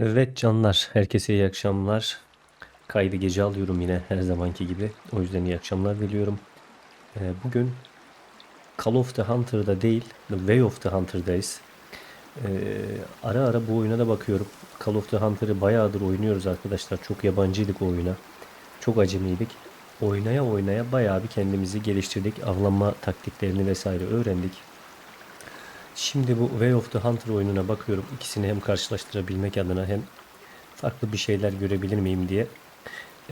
Evet canlar, herkese iyi akşamlar. Kaydı gece alıyorum yine her zamanki gibi. O yüzden iyi akşamlar diliyorum. Ee, bugün Call of the Hunter'da değil, The Way of the Hunter'dayız. Ee, ara ara bu oyuna da bakıyorum. Call of the Hunter'ı bayağıdır oynuyoruz arkadaşlar. Çok yabancıydık o oyuna. Çok acemiydik. Oynaya oynaya bayağı bir kendimizi geliştirdik. Avlanma taktiklerini vesaire öğrendik. Şimdi bu Way of the Hunter oyununa bakıyorum. İkisini hem karşılaştırabilmek adına hem farklı bir şeyler görebilir miyim diye.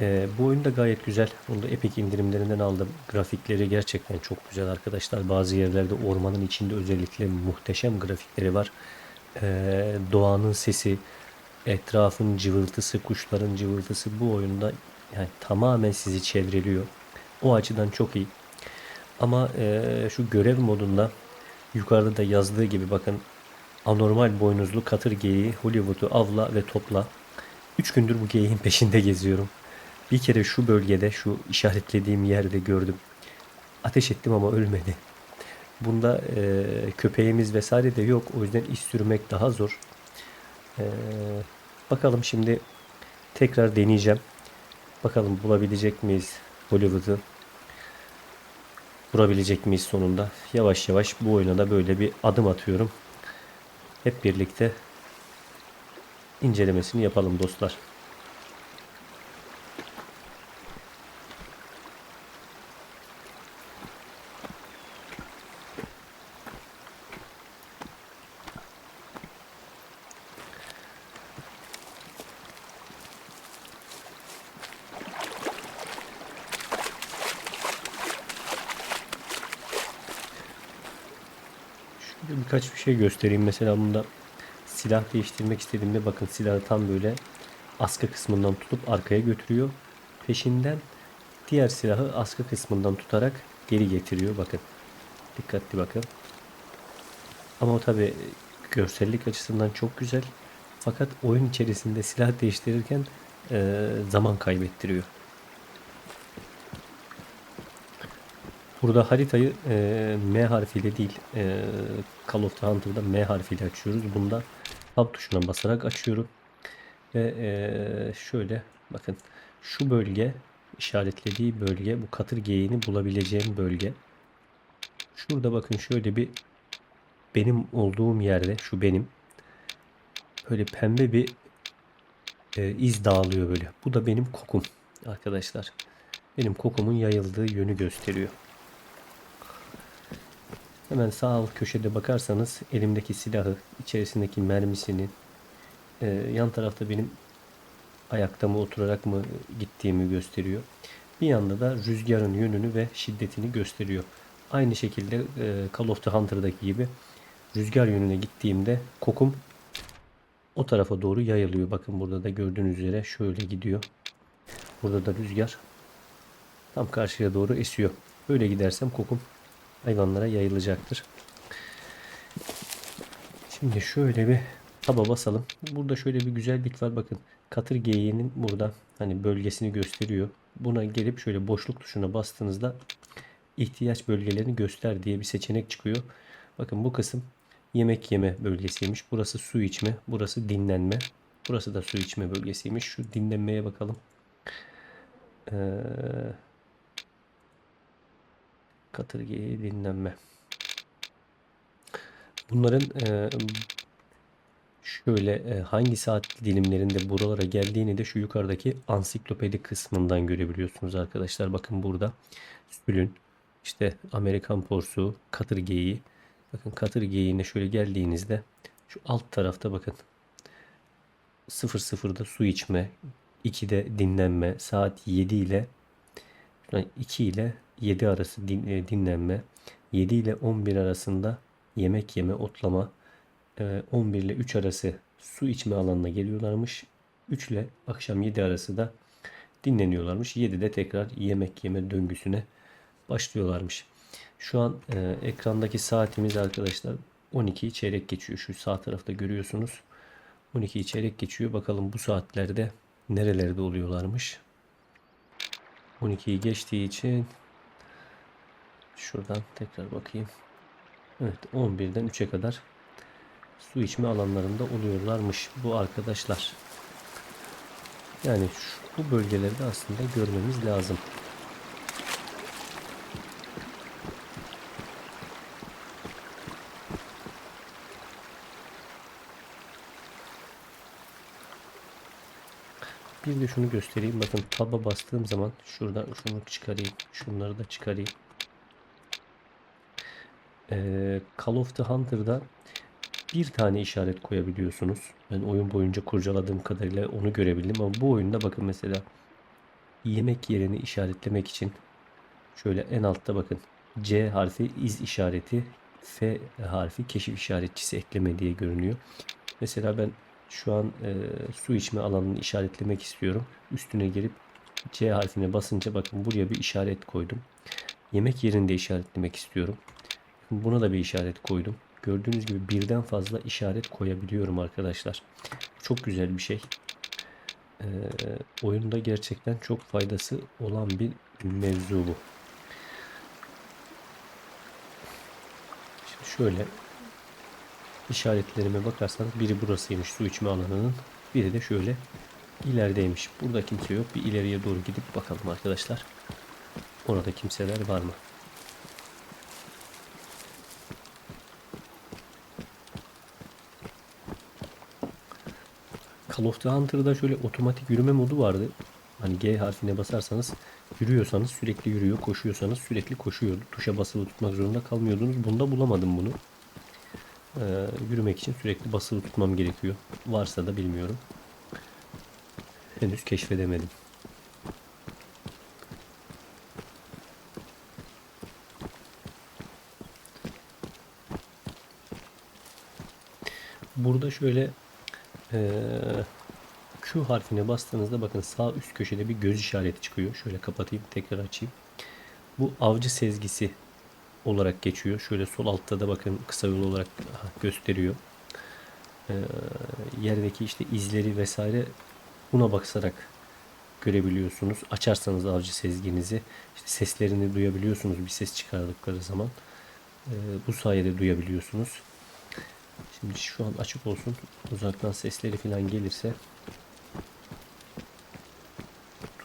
Ee, bu oyun da gayet güzel. Bunu da Epic indirimlerinden aldım. Grafikleri gerçekten çok güzel arkadaşlar. Bazı yerlerde ormanın içinde özellikle muhteşem grafikleri var. Ee, doğanın sesi, etrafın cıvıltısı, kuşların cıvıltısı bu oyunda yani tamamen sizi çevreliyor. O açıdan çok iyi. Ama eee, şu görev modunda yukarıda da yazdığı gibi bakın anormal boynuzlu katır geyiği Hollywood'u avla ve topla. 3 gündür bu geyiğin peşinde geziyorum. Bir kere şu bölgede şu işaretlediğim yerde gördüm. Ateş ettim ama ölmedi. Bunda eee, köpeğimiz vesaire de yok. O yüzden iş sürmek daha zor. Eee, bakalım şimdi tekrar deneyeceğim. Bakalım bulabilecek miyiz Hollywood'u? Vurabilecek miyiz sonunda? Yavaş yavaş bu oyuna da böyle bir adım atıyorum. Hep birlikte incelemesini yapalım dostlar. Şöyle birkaç bir şey göstereyim. Mesela bunda silah değiştirmek istediğimde bakın silahı tam böyle askı kısmından tutup arkaya götürüyor. Peşinden diğer silahı askı kısmından tutarak geri getiriyor. Bakın. Dikkatli bakın. Ama o tabi görsellik açısından çok güzel. Fakat oyun içerisinde silah değiştirirken eee, zaman kaybettiriyor. Burada haritayı eee, M harfiyle değil, eee Call of the Hunter'da M harfiyle açıyoruz. Bunda tab tuşuna basarak açıyorum. Ve eee, şöyle bakın şu bölge işaretlediği bölge bu katır geyiğini bulabileceğim bölge. Şurada bakın şöyle bir benim olduğum yerde şu benim böyle pembe bir e, iz dağılıyor böyle. Bu da benim kokum arkadaşlar. Benim kokumun yayıldığı yönü gösteriyor. Hemen sağ alt köşede bakarsanız elimdeki silahı, içerisindeki mermisini, e, yan tarafta benim ayakta mı oturarak mı gittiğimi gösteriyor. Bir yanda da rüzgarın yönünü ve şiddetini gösteriyor. Aynı şekilde e, Call of the Hunter'daki gibi rüzgar yönüne gittiğimde kokum o tarafa doğru yayılıyor. Bakın burada da gördüğünüz üzere şöyle gidiyor. Burada da rüzgar tam karşıya doğru esiyor. Böyle gidersem kokum hayvanlara yayılacaktır. Şimdi şöyle bir taba basalım. Burada şöyle bir güzellik var. Bakın katır geyiğinin burada hani bölgesini gösteriyor. Buna gelip şöyle boşluk tuşuna bastığınızda ihtiyaç bölgelerini göster diye bir seçenek çıkıyor. Bakın bu kısım yemek yeme bölgesiymiş. Burası su içme. Burası dinlenme. Burası da su içme bölgesiymiş. Şu dinlenmeye bakalım. Ee, katır geyiği dinlenme. Bunların e, şöyle e, hangi saat dilimlerinde buralara geldiğini de şu yukarıdaki ansiklopedi kısmından görebiliyorsunuz arkadaşlar. Bakın burada sülün, işte Amerikan porsuğu, katır geyiği. Bakın katır geyiğine şöyle geldiğinizde şu alt tarafta bakın 00'da su içme, 2'de dinlenme, saat 7 ile 2 ile 7 arası din- e, dinlenme, 7 ile 11 arasında yemek yeme, otlama, e, 11 ile 3 arası su içme alanına geliyorlarmış. 3 ile akşam 7 arası da dinleniyorlarmış. 7'de tekrar yemek yeme döngüsüne başlıyorlarmış. Şu an e, ekrandaki saatimiz arkadaşlar 12 çeyrek geçiyor. Şu sağ tarafta görüyorsunuz. 12 çeyrek geçiyor. Bakalım bu saatlerde nerelerde oluyorlarmış. 12'yi geçtiği için şuradan tekrar bakayım. Evet 11'den 3'e kadar su içme alanlarında oluyorlarmış bu arkadaşlar. Yani şu, bu bölgeleri de aslında görmemiz lazım. Bir de şunu göstereyim. Bakın tab'a bastığım zaman şuradan şunu çıkarayım. Şunları da çıkarayım. Ee, Call of the Hunter'da bir tane işaret koyabiliyorsunuz. Ben oyun boyunca kurcaladığım kadarıyla onu görebildim ama bu oyunda bakın mesela yemek yerini işaretlemek için şöyle en altta bakın C harfi iz işareti F harfi keşif işaretçisi ekleme diye görünüyor. Mesela ben şu an e, su içme alanını işaretlemek istiyorum. Üstüne gelip C harfine basınca bakın buraya bir işaret koydum. Yemek yerini de işaretlemek istiyorum. Buna da bir işaret koydum. Gördüğünüz gibi birden fazla işaret koyabiliyorum arkadaşlar. Çok güzel bir şey. Ee, oyunda gerçekten çok faydası olan bir mevzu bu. Şimdi şöyle işaretlerime bakarsanız biri burasıymış su içme alanının. Biri de şöyle ilerideymiş. Burada kimse yok. Bir ileriye doğru gidip bakalım arkadaşlar. Orada kimseler var mı? Call of the Hunter'da şöyle otomatik yürüme modu vardı. Hani G harfine basarsanız yürüyorsanız sürekli yürüyor, koşuyorsanız sürekli koşuyordu. Tuşa basılı tutmak zorunda kalmıyordunuz. Bunda bulamadım bunu. Ee, yürümek için sürekli basılı tutmam gerekiyor. Varsa da bilmiyorum. Henüz keşfedemedim. Burada şöyle eee, Q harfine bastığınızda bakın sağ üst köşede bir göz işareti çıkıyor. Şöyle kapatayım tekrar açayım. Bu avcı sezgisi olarak geçiyor. Şöyle sol altta da bakın kısa yol olarak gösteriyor. Ee, yerdeki işte izleri vesaire buna bakarak görebiliyorsunuz. Açarsanız avcı sezginizi işte seslerini duyabiliyorsunuz bir ses çıkardıkları zaman. Ee, bu sayede duyabiliyorsunuz. Şimdi şu an açık olsun. Uzaktan sesleri falan gelirse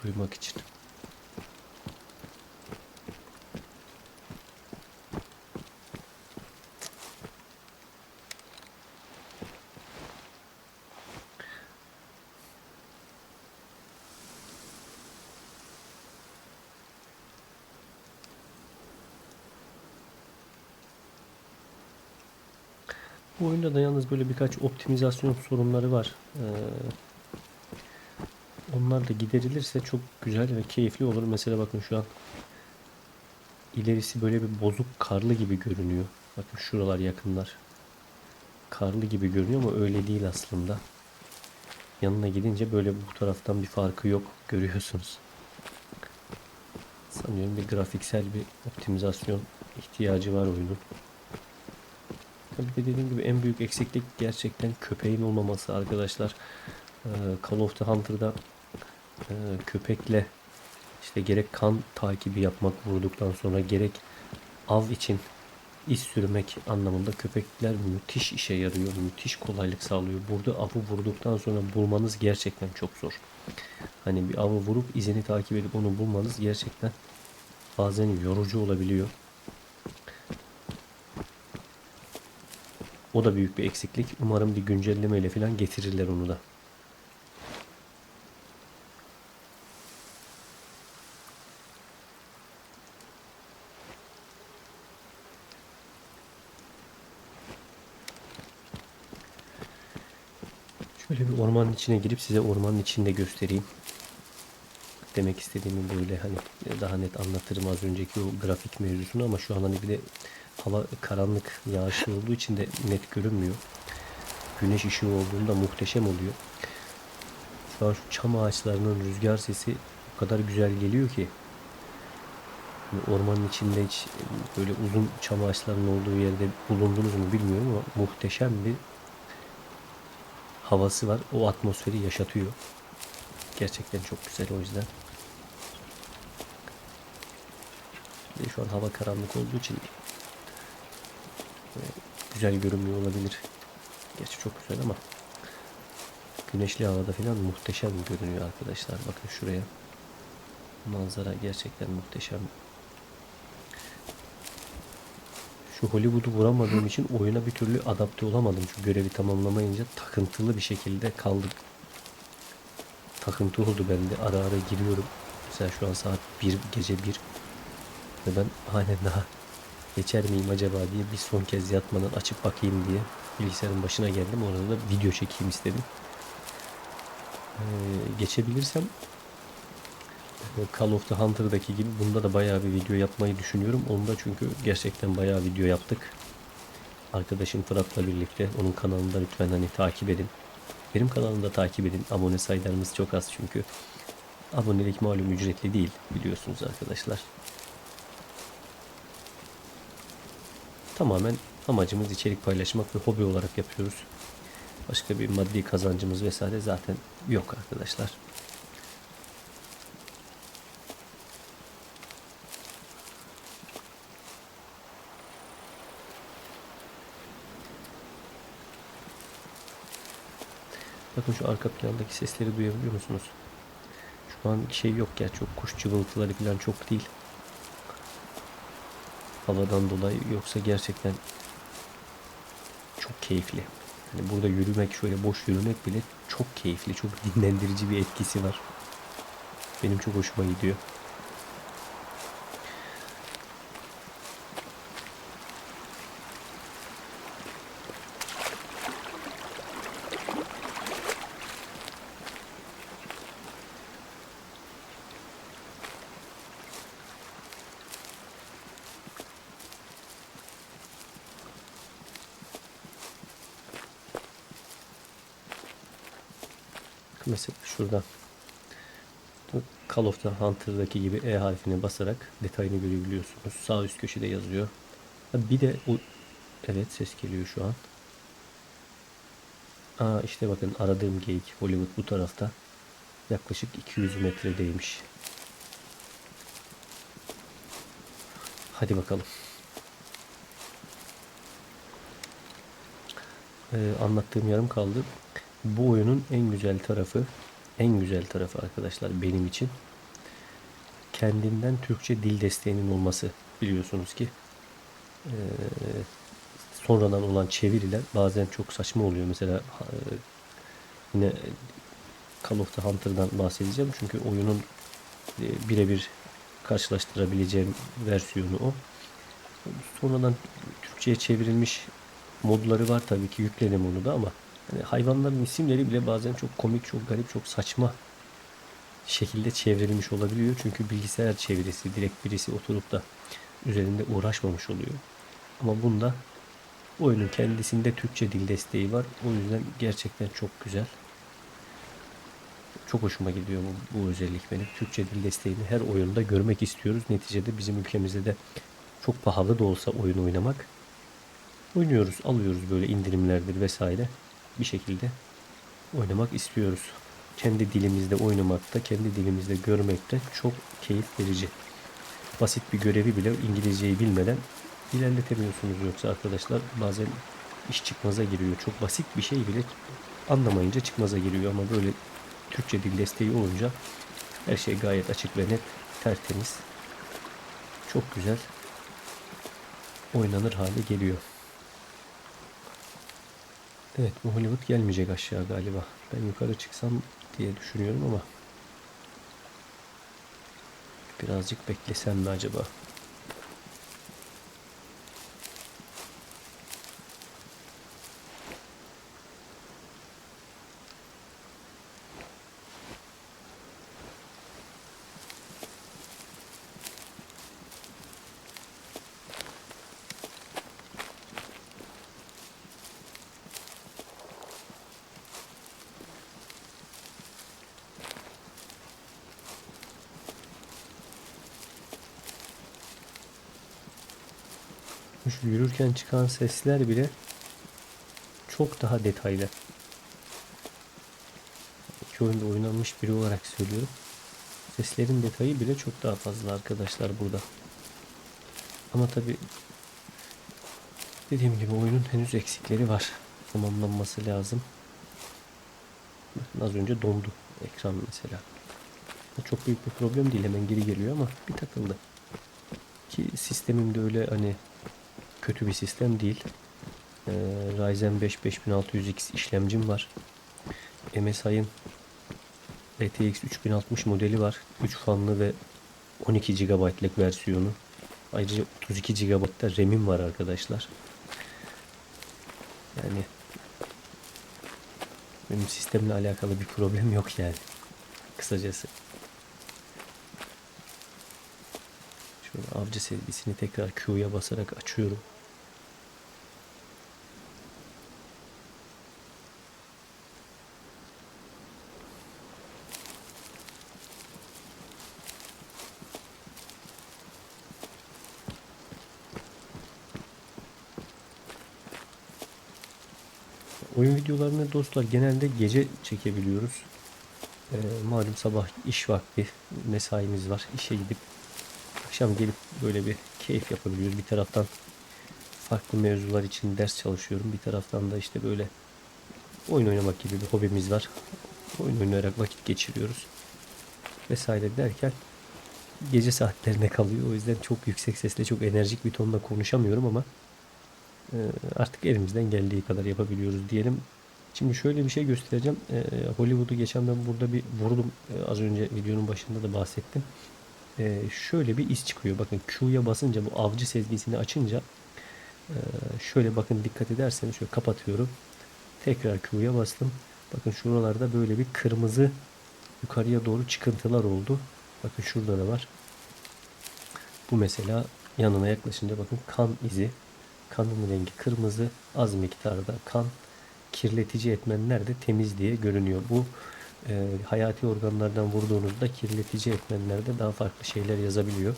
duymak için. Bu oyunda da yalnız böyle birkaç optimizasyon sorunları var. Ee, onlar da giderilirse çok güzel ve keyifli olur. Mesela bakın şu an ilerisi böyle bir bozuk karlı gibi görünüyor. Bakın şuralar yakınlar. Karlı gibi görünüyor ama öyle değil aslında. Yanına gidince böyle bu taraftan bir farkı yok. Görüyorsunuz. Sanıyorum bir grafiksel bir optimizasyon ihtiyacı var oyunun. Tabii de dediğim gibi en büyük eksiklik gerçekten köpeğin olmaması arkadaşlar. Ee, Call of the Hunter'da e, köpekle işte gerek kan takibi yapmak vurduktan sonra gerek av için iz sürmek anlamında köpekler müthiş işe yarıyor. Müthiş kolaylık sağlıyor. Burada avı vurduktan sonra bulmanız gerçekten çok zor. Hani bir avı vurup izini takip edip onu bulmanız gerçekten bazen yorucu olabiliyor. O da büyük bir eksiklik. Umarım bir güncelleme ile falan getirirler onu da. Şöyle bir ormanın içine girip size ormanın içinde göstereyim. Demek istediğimi böyle hani daha net anlatırım az önceki o grafik mevzusunu ama şu an hani bir de hava karanlık yağışlı olduğu için de net görünmüyor. Güneş ışığı olduğunda muhteşem oluyor. Şu an şu çam ağaçlarının rüzgar sesi o kadar güzel geliyor ki ormanın içinde hiç böyle uzun çam ağaçlarının olduğu yerde bulundunuz mu bilmiyorum ama muhteşem bir havası var. O atmosferi yaşatıyor. Gerçekten çok güzel o yüzden. Şu an hava karanlık olduğu için güzel görünmüyor olabilir. gerçi çok güzel ama güneşli havada falan muhteşem görünüyor arkadaşlar. Bakın şuraya. Manzara gerçekten muhteşem. Şu Hollywood'u vuramadığım için oyuna bir türlü adapte olamadım. Şu görevi tamamlamayınca takıntılı bir şekilde kaldım. Takıntı oldu bende. Ara ara giriyorum. Mesela şu an saat 1 gece 1 ve ben halen daha geçer miyim acaba diye bir son kez yatmadan açıp bakayım diye bilgisayarın başına geldim. Orada da video çekeyim istedim. Ee, geçebilirsem e, Call of the Hunter'daki gibi bunda da bayağı bir video yapmayı düşünüyorum. Onda çünkü gerçekten bayağı video yaptık. Arkadaşım Fırat'la birlikte onun kanalında lütfen hani takip edin. Benim kanalımda takip edin. Abone sayılarımız çok az çünkü. Abonelik malum ücretli değil biliyorsunuz arkadaşlar. Tamamen amacımız içerik paylaşmak ve hobi olarak yapıyoruz. Başka bir maddi kazancımız vesaire zaten yok arkadaşlar. Bakın şu arka plandaki sesleri duyabiliyor musunuz? Şu an şey yok ya çok kuş cıvıltıları falan çok değil. Havadan dolayı yoksa gerçekten çok keyifli. Hani burada yürümek şöyle boş yürümek bile çok keyifli, çok dinlendirici bir etkisi var. Benim çok hoşuma gidiyor. Mesela şuradan Call of the Hunter'daki gibi E harfine basarak detayını görebiliyorsunuz. Sağ üst köşede yazıyor. Bir de o evet ses geliyor şu an. Aa işte bakın aradığım geyik Hollywood bu tarafta. Yaklaşık 200 metredeymiş. Hadi bakalım. Ee, anlattığım yarım kaldı. Bu oyunun en güzel tarafı, en güzel tarafı arkadaşlar benim için kendinden Türkçe dil desteğinin olması. Biliyorsunuz ki sonradan olan çeviriler bazen çok saçma oluyor. Mesela yine Call of the Hunter'dan bahsedeceğim. Çünkü oyunun birebir karşılaştırabileceğim versiyonu o. Sonradan Türkçe'ye çevrilmiş modları var tabii ki yükledim onu da ama hani hayvanların isimleri bile bazen çok komik, çok garip, çok saçma şekilde çevrilmiş olabiliyor. Çünkü bilgisayar çevirisi direkt birisi oturup da üzerinde uğraşmamış oluyor. Ama bunda oyunun kendisinde Türkçe dil desteği var. O yüzden gerçekten çok güzel. Çok hoşuma gidiyor bu, bu özellik benim. Türkçe dil desteğini her oyunda görmek istiyoruz. Neticede bizim ülkemizde de çok pahalı da olsa oyun oynamak. Oynuyoruz, alıyoruz böyle indirimlerdir vesaire. Bir şekilde oynamak istiyoruz. Kendi dilimizde oynamakta, kendi dilimizde görmekte çok keyif verici. Basit bir görevi bile İngilizceyi bilmeden ilerletemiyorsunuz yoksa arkadaşlar bazen iş çıkmaza giriyor. Çok basit bir şey bile anlamayınca çıkmaza giriyor ama böyle Türkçe dil desteği olunca her şey gayet açık ve net, tertemiz. Çok güzel oynanır hale geliyor. Evet bu Hollywood gelmeyecek aşağı galiba. Ben yukarı çıksam diye düşünüyorum ama birazcık beklesem mi acaba? Yürürken çıkan sesler bile çok daha detaylı. İki oyunda oynanmış biri olarak söylüyorum. Seslerin detayı bile çok daha fazla arkadaşlar burada. Ama tabi dediğim gibi oyunun henüz eksikleri var. tamamlanması lazım. Bakın az önce dondu ekran mesela. Çok büyük bir problem değil hemen geri geliyor ama bir takıldı. Ki sistemim de öyle hani kötü bir sistem değil. Ee, Ryzen 5 5600X işlemcim var. MSI'ın RTX 3060 modeli var. 3 fanlı ve 12 GB'lık versiyonu. Ayrıca 32 GB da RAM'im var arkadaşlar. Yani benim sistemle alakalı bir problem yok yani. Kısacası. Şöyle avcı sevgisini tekrar Q'ya basarak açıyorum. Oyun videolarını dostlar genelde gece çekebiliyoruz. Ee, malum sabah iş vakti mesaimiz var. İşe gidip akşam gelip böyle bir keyif yapabiliyoruz. Bir taraftan farklı mevzular için ders çalışıyorum. Bir taraftan da işte böyle oyun oynamak gibi bir hobimiz var. Oyun oynayarak vakit geçiriyoruz. Vesaire derken gece saatlerine kalıyor. O yüzden çok yüksek sesle çok enerjik bir tonda konuşamıyorum ama artık elimizden geldiği kadar yapabiliyoruz diyelim. Şimdi şöyle bir şey göstereceğim. E, Hollywood'u geçen ben burada bir vurdum. E, az önce videonun başında da bahsettim. Şöyle bir iz çıkıyor. Bakın Q'ya basınca bu avcı sezgisini açınca e, şöyle bakın dikkat ederseniz şöyle kapatıyorum. Tekrar Q'ya bastım. Bakın şuralarda böyle bir kırmızı yukarıya doğru çıkıntılar oldu. Bakın şurada da var. Bu mesela yanına yaklaşınca bakın kan izi. Kanın rengi kırmızı. Az miktarda kan kirletici etmenler de temiz diye görünüyor. Bu e, hayati organlardan vurduğunuzda kirletici etmenlerde daha farklı şeyler yazabiliyor.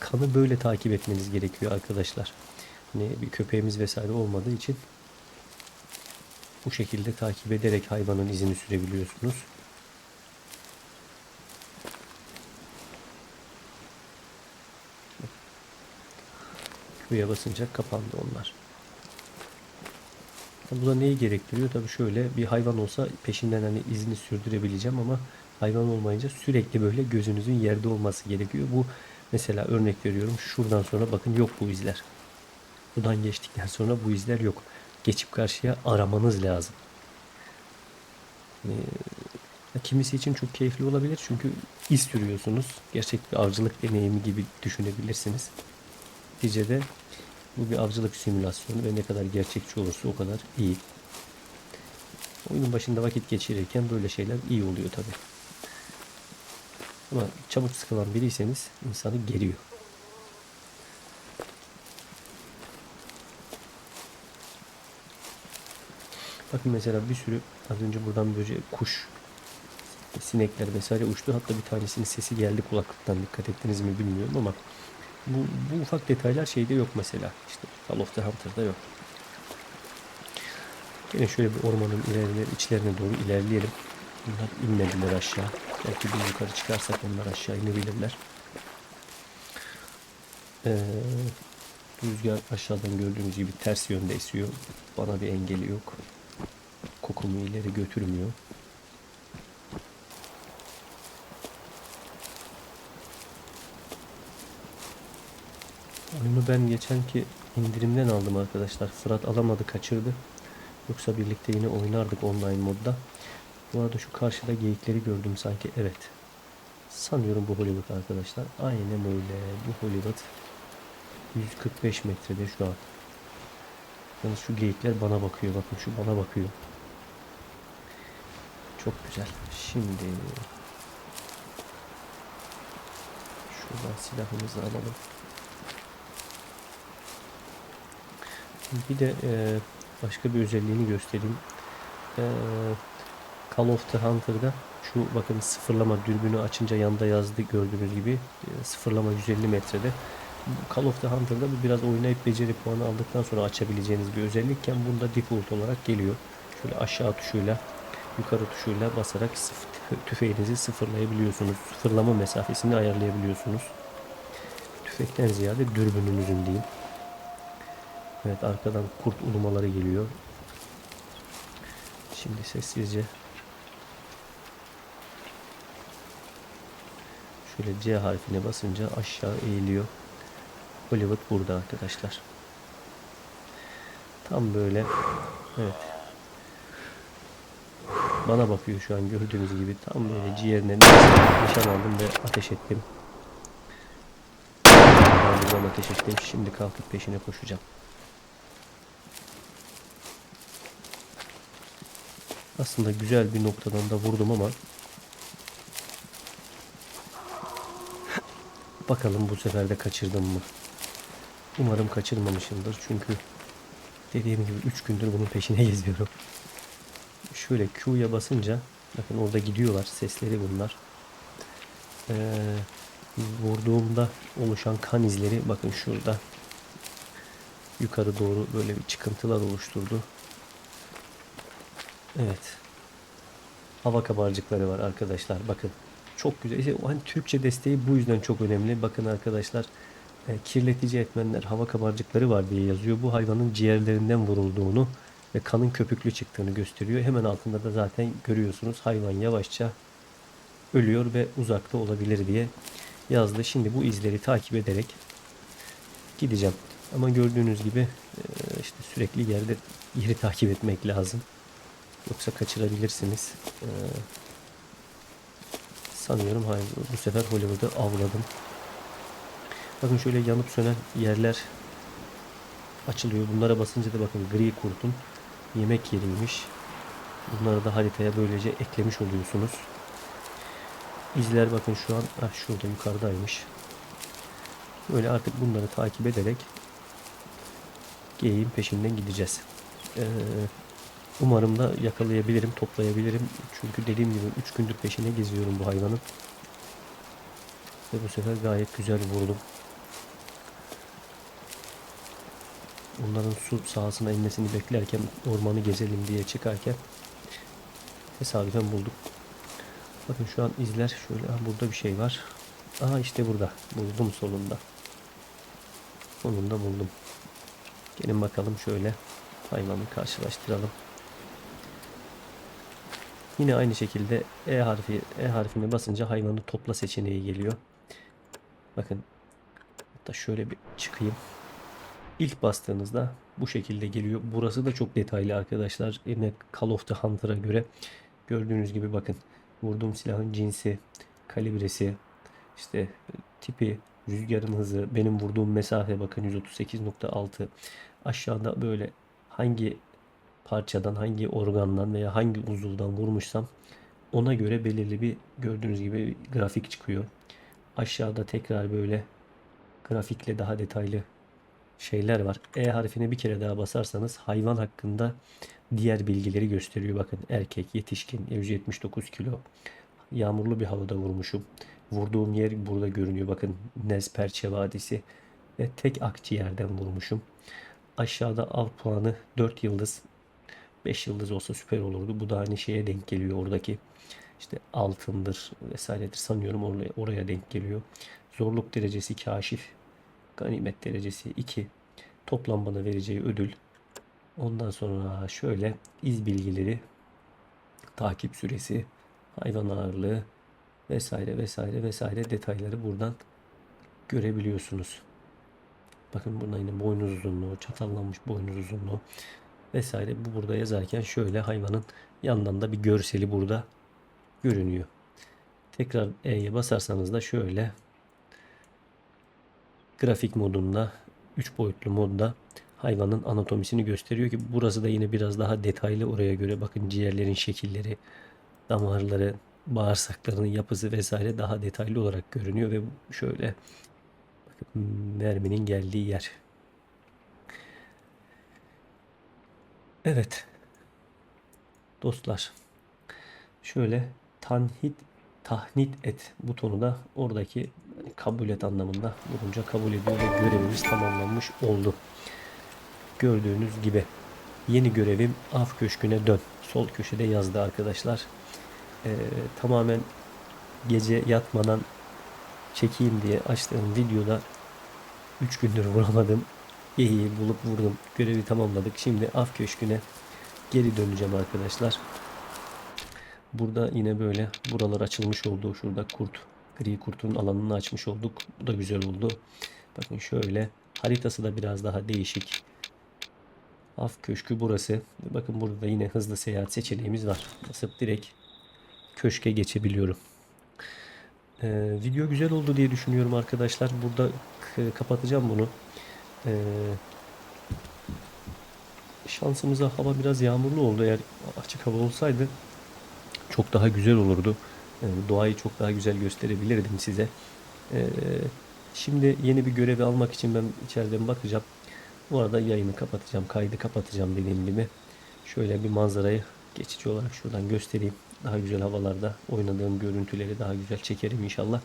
Kanı böyle takip etmeniz gerekiyor arkadaşlar. Hani bir köpeğimiz vesaire olmadığı için bu şekilde takip ederek hayvanın izini sürebiliyorsunuz. Q'ya basınca kapandı onlar. Bu da neyi gerektiriyor? Tabii şöyle bir hayvan olsa peşinden hani izini sürdürebileceğim ama hayvan olmayınca sürekli böyle gözünüzün yerde olması gerekiyor. Bu mesela örnek veriyorum şuradan sonra bakın yok bu izler. Buradan geçtikten sonra bu izler yok. Geçip karşıya aramanız lazım. Ee, kimisi için çok keyifli olabilir çünkü iz sürüyorsunuz. Gerçek bir avcılık deneyimi gibi düşünebilirsiniz. Neticede bu bir avcılık simülasyonu ve ne kadar gerçekçi olursa o kadar iyi. Oyunun başında vakit geçirirken böyle şeyler iyi oluyor tabi. Ama çabuk sıkılan biriyseniz insanı geriyor. Bakın mesela bir sürü az önce buradan böyle kuş, sinekler vesaire uçtu. Hatta bir tanesinin sesi geldi kulaklıktan dikkat ettiniz mi bilmiyorum ama bu, bu ufak detaylar şeyde yok mesela. İşte Call of the Hunter'da yok. Yine şöyle bir ormanın ilerine, içlerine doğru ilerleyelim. Bunlar inmediler aşağı. Belki bir yukarı çıkarsak onlar aşağı inebilirler. Ee, rüzgar aşağıdan gördüğünüz gibi ters yönde esiyor. Bana bir engeli yok. Kokumu ileri götürmüyor. Oyunu ben geçenki indirimden aldım arkadaşlar. Fırat alamadı kaçırdı. Yoksa birlikte yine oynardık online modda. Bu arada şu karşıda geyikleri gördüm sanki. Evet. Sanıyorum bu Hollywood arkadaşlar. Aynen öyle. Bu Hollywood 145 metrede şu an. Yalnız şu geyikler bana bakıyor. Bakın şu bana bakıyor. Çok güzel. Şimdi şuradan silahımızı alalım. Bir de e, başka bir özelliğini göstereyim. E, Call of the Hunter'da şu bakın sıfırlama dürbünü açınca yanda yazdı gördüğünüz gibi e, sıfırlama 150 metrede. Call of the Hunter'da bu biraz oynayıp beceri puanı aldıktan sonra açabileceğiniz bir özellikken bunda default olarak geliyor. Şöyle aşağı tuşuyla yukarı tuşuyla basarak tüfeğinizi sıfırlayabiliyorsunuz. Sıfırlama mesafesini ayarlayabiliyorsunuz. Tüfekten ziyade dürbününüzün diyeyim. Evet arkadan kurt ulumaları geliyor. Şimdi sessizce şöyle C harfine basınca aşağı eğiliyor. Hollywood burada arkadaşlar. Tam böyle evet. Bana bakıyor şu an gördüğünüz gibi tam böyle ciğerine nişan aldım ve ateş ettim. Ben buradan ateş ettim. Şimdi kalkıp peşine koşacağım. Aslında güzel bir noktadan da vurdum ama bakalım bu sefer de kaçırdım mı? Umarım kaçırmamışımdır çünkü dediğim gibi 3 gündür bunun peşine geziyorum. Şöyle Q'ya basınca bakın orada gidiyorlar sesleri bunlar. Ee, vurduğumda oluşan kan izleri bakın şurada yukarı doğru böyle bir çıkıntılar oluşturdu. Evet. Hava kabarcıkları var arkadaşlar. Bakın. Çok güzel. İşte hani Türkçe desteği bu yüzden çok önemli. Bakın arkadaşlar. e, kirletici etmenler, hava kabarcıkları var diye yazıyor. Bu hayvanın ciğerlerinden vurulduğunu ve kanın köpüklü çıktığını gösteriyor. Hemen altında da zaten görüyorsunuz hayvan yavaşça ölüyor ve uzakta olabilir diye yazdı. Şimdi bu izleri takip ederek gideceğim. Ama gördüğünüz gibi e, işte sürekli yerde yeri takip etmek lazım. Yoksa kaçırabilirsiniz. Ee, sanıyorum hayır, bu sefer Hollywood'u avladım. Bakın şöyle yanıp sönen yerler açılıyor. Bunlara basınca da bakın gri kurtun yemek yeriymiş. Bunları da haritaya böylece eklemiş oluyorsunuz. İzler bakın şu an ah, şurada yukarıdaymış. Böyle artık bunları takip ederek geyiğin peşinden gideceğiz. Ee, Umarım da yakalayabilirim, toplayabilirim. Çünkü dediğim gibi 3 gündür peşine geziyorum bu hayvanın. Ve bu sefer gayet güzel vurdum. Onların su sahasına inmesini beklerken ormanı gezelim diye çıkarken tesadüfen bulduk. Bakın şu an izler şöyle burada bir şey var. Aha işte burada. Buldum sonunda. Sonunda buldum. Gelin bakalım şöyle hayvanı karşılaştıralım. Yine aynı şekilde E harfi E harfine basınca hayvanı topla seçeneği geliyor. Bakın hatta şöyle bir çıkayım. İlk bastığınızda bu şekilde geliyor. Burası da çok detaylı arkadaşlar. Yine Call of the Hunter'a göre gördüğünüz gibi bakın vurduğum silahın cinsi, kalibresi, işte tipi, rüzgarın hızı, benim vurduğum mesafe bakın 138.6 aşağıda böyle hangi parçadan, hangi organdan veya hangi uzuvdan vurmuşsam ona göre belirli bir gördüğünüz gibi bir grafik çıkıyor. Aşağıda tekrar böyle grafikle daha detaylı şeyler var. E harfine bir kere daha basarsanız hayvan hakkında diğer bilgileri gösteriyor. Bakın erkek, yetişkin, 179 kilo. Yağmurlu bir havada vurmuşum. Vurduğum yer burada görünüyor. Bakın Nez Perçe Vadisi ve tek akciğerden vurmuşum. Aşağıda av puanı 4 yıldız. 5 yıldız olsa süper olurdu. Bu da aynı şeye denk geliyor oradaki işte altındır vesairedir sanıyorum oraya, oraya denk geliyor. Zorluk derecesi kaşif. Ganimet derecesi 2. Toplam bana vereceği ödül. Ondan sonra şöyle iz bilgileri, takip süresi, hayvan ağırlığı vesaire vesaire vesaire detayları buradan görebiliyorsunuz. Bakın burada yine boynuz uzunluğu, çatallanmış boynuz uzunluğu vesaire. Bu burada yazarken şöyle hayvanın yandan da bir görseli burada görünüyor. Tekrar E'ye basarsanız da şöyle grafik modunda 3 boyutlu modda hayvanın anatomisini gösteriyor ki burası da yine biraz daha detaylı oraya göre bakın ciğerlerin şekilleri, damarları, bağırsaklarının yapısı vesaire daha detaylı olarak görünüyor ve şöyle bakın merminin geldiği yer. Evet. Dostlar. Şöyle tanhit tahnit et butonu da oradaki hani kabul et anlamında vurunca kabul ediyor ve görevimiz tamamlanmış oldu. Gördüğünüz gibi yeni görevim af köşküne dön. Sol köşede yazdı arkadaşlar. Ee, tamamen gece yatmadan çekeyim diye açtığım videoda 3 gündür vuramadım. İyi bulup vurdum. Görevi tamamladık. Şimdi af köşküne geri döneceğim arkadaşlar. Burada yine böyle buralar açılmış oldu. Şurada kurt, gri kurtun alanını açmış olduk. Bu da güzel oldu. Bakın şöyle haritası da biraz daha değişik. Af köşkü burası. Bakın burada yine hızlı seyahat seçeneğimiz var. Basıp direkt köşke geçebiliyorum. Ee, video güzel oldu diye düşünüyorum arkadaşlar. Burada kapatacağım bunu. Ee, şansımıza hava biraz yağmurlu oldu. Eğer açık hava olsaydı çok daha güzel olurdu. Ee, doğayı çok daha güzel gösterebilirdim size. Ee, şimdi yeni bir görevi almak için ben içeriden bakacağım. Bu arada yayını kapatacağım, kaydı kapatacağım dediğim gibi. Şöyle bir manzarayı geçici olarak şuradan göstereyim. Daha güzel havalarda oynadığım görüntüleri daha güzel çekerim inşallah.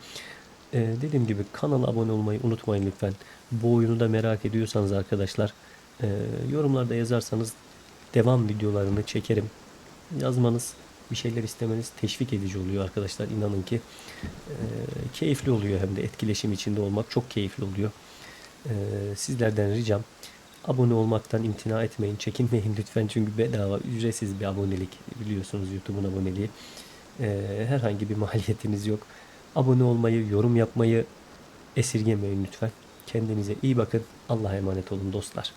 Ee, dediğim gibi kanala abone olmayı unutmayın lütfen. Bu oyunu da merak ediyorsanız arkadaşlar e, yorumlarda yazarsanız devam videolarını çekerim. Yazmanız, bir şeyler istemeniz teşvik edici oluyor arkadaşlar. İnanın ki e, keyifli oluyor hem de etkileşim içinde olmak çok keyifli oluyor. E, sizlerden ricam abone olmaktan imtina etmeyin, çekinmeyin lütfen çünkü bedava, ücretsiz bir abonelik biliyorsunuz YouTube'un aboneliği. E, herhangi bir maliyetiniz yok. Abone olmayı, yorum yapmayı esirgemeyin lütfen. Kendinize iyi bakın. Allah'a emanet olun dostlar.